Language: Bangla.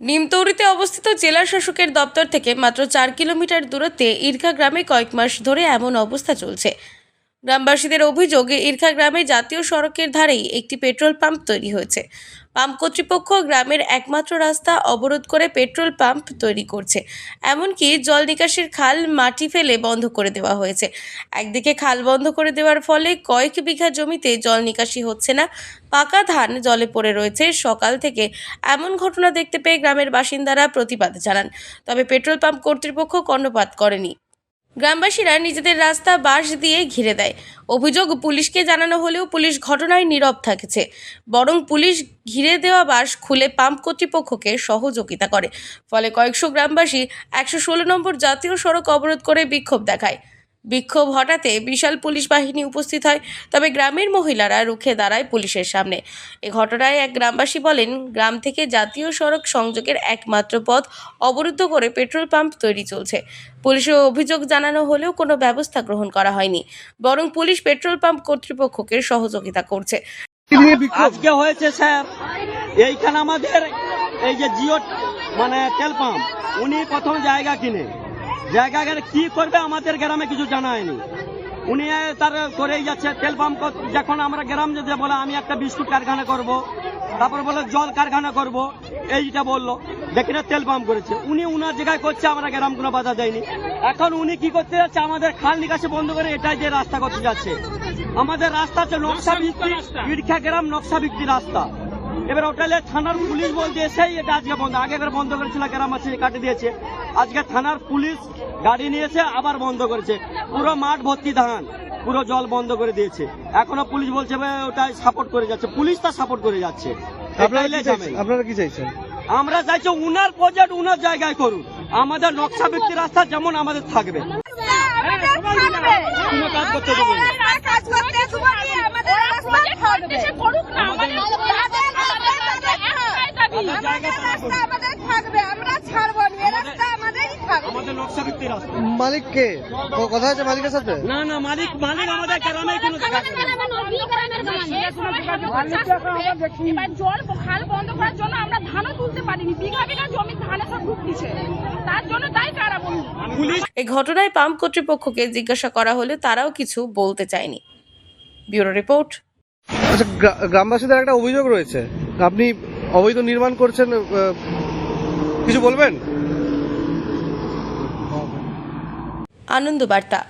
নিমতৌরিতে অবস্থিত জেলা শাসকের দপ্তর থেকে মাত্র চার কিলোমিটার দূরত্বে ইরখা গ্রামে কয়েক মাস ধরে এমন অবস্থা চলছে। গ্রামবাসীদের অভিযোগ ইরখা গ্রামে জাতীয় সড়কের ধারেই একটি পেট্রোল পাম্প তৈরি হয়েছে। পাম্প কর্তৃপক্ষ গ্রামের একমাত্র রাস্তা অবরোধ করে পেট্রোল পাম্প তৈরি করছে। এমনকি জল নিকাশির খাল, মাটি ফেলে বন্ধ করে দেওয়া হয়েছে। একদিকে খাল বন্ধ করে দেওয়ার ফলে কয়েক বিঘা জমিতে জল নিকাশি হচ্ছে না, পাকা ধান জলে পড়ে রয়েছে। সকাল থেকে এমন ঘটনা দেখতে পেয়ে গ্রামের বাসিন্দারা প্রতিবাদ জানান। তবে পেট্রোল পাম্প কর্তৃপক্ষ কর্ণপাত করেনি। গ্রামবাসীরা নিজেদের রাস্তা বাঁশ দিয়ে ঘিরে দেয়। অভিযোগ, পুলিশকে জানানো হলেও পুলিশ ঘটনায় নীরব থাকছে। বরং পুলিশ ঘিরে দেওয়া বাঁশ খুলে পাম্প কর্তৃপক্ষকে সহযোগিতা করে। ফলে কয়েকশো গ্রামবাসী একশো ষোলো নম্বর জাতীয় সড়ক অবরোধ করে বিক্ষোভ দেখায়। বিক্ষোভ হটাতে বিশাল পুলিশ বাহিনী উপস্থিত হয়, তবে গ্রামের মহিলারা রুখে দাঁড়ায় পুলিশের সামনে। এ ঘটনায় এক গ্রামবাসী বলেন, গ্রাম থেকে জাতীয় সড়ক সংযোগের একমাত্র পথ অবরুদ্ধ করে পেট্রোল পাম্প তৈরি চলছে। পুলিশের অভিযোগ জানানো হলেও কোনো ব্যবস্থা গ্রহণ করা হয়নি, বরং পুলিশ পেট্রোল পাম্প কর্তৃপক্ষকে সহযোগিতা করছে। আজকে হয়েছে স্যার, এইখানে আমাদের এই যে জিও মানে তেল পাম্প, উনি প্রথম জায়গা কিনে। জায়গা কি করবে আমাদের গ্রামে কিছু জানায়নি উনি তার করেই যাচ্ছে তেল পাম্প যখন আমরা গ্রাম যদি বলে আমি একটা বিস্কুট কারখানা করব তারপর বলে জল কারখানা করব এইটা বলল। দেখি না তেল পাম্প করেছে। উনি উনার জায়গায় করছে আমরা গ্রাম কোনো বাধা দেয়নি। এখন উনি কি করতে যাচ্ছে আমাদের খাল নিকাশে বন্ধ করে এটাই যে রাস্তা করতে যাচ্ছে। আমাদের রাস্তা হচ্ছে নকশা ভিত্তি ইড়খা গ্রাম নকশা ভিত্তি রাস্তা। এবার ওটালে থানার পুলিশ বলতে এসেই এটা আজকে বন্ধ। আগে করে বন্ধ করেছিল গ্রাম আছে কাটে দিয়েছে। আজকে থানার পুলিশ গাড়ি নিয়েছে আবার বন্ধ করেছে। পুরো মাঠ ভর্তি ধান পুরো জল বন্ধ করে দিয়েছে। এখনও পুলিশ বলছে "বে, ওটাই সাপোর্ট করে যাচ্ছে। পুলিশ তা সাপোর্ট করে যাচ্ছে। আপনারা কি চাইছেন? আপনারা কি চাইছেন? আমরা চাইছি উনার প্রজেক্ট উনার জায়গায় করুন আমাদের নকশা ভিত্তি রাস্তা যেমন আমাদের থাকবে। কাজ করতে দেবো না। কাজ করতে দেবো না, আমাদের রাস্তা থাকবে। আমাদের জায়গা আমাদের রাস্তা আমাদের থাকবে, আমরা ছাড়বো না, এ রাস্তা আমাদেরই থাকবে। আমাদের নকশা ভিত্তি রাস্তা মালিক কে ও কথা আছে মালিকের সাথে? না না মালিক মালিক আমাদের গ্রামে কোনো জল খাল বন্ধ করার জন্য আমরা ধানও তুলতে পারিনি। বিঘা বিঘা জমি ধানে সব দিছে। তার জন্য তাই কারা এই ঘটনায় পাম্প কর্তৃপক্ষকে জিজ্ঞাসা করা হলে তারাও কিছু বলতে চায়নি। Bureau report. আচ্ছা গ্রামবাসীদের একটা অভিযোগ রয়েছে। আপনি অবৈধ নির্মাণ করছেন কিছু বলবেন? আনন্দ বার্তা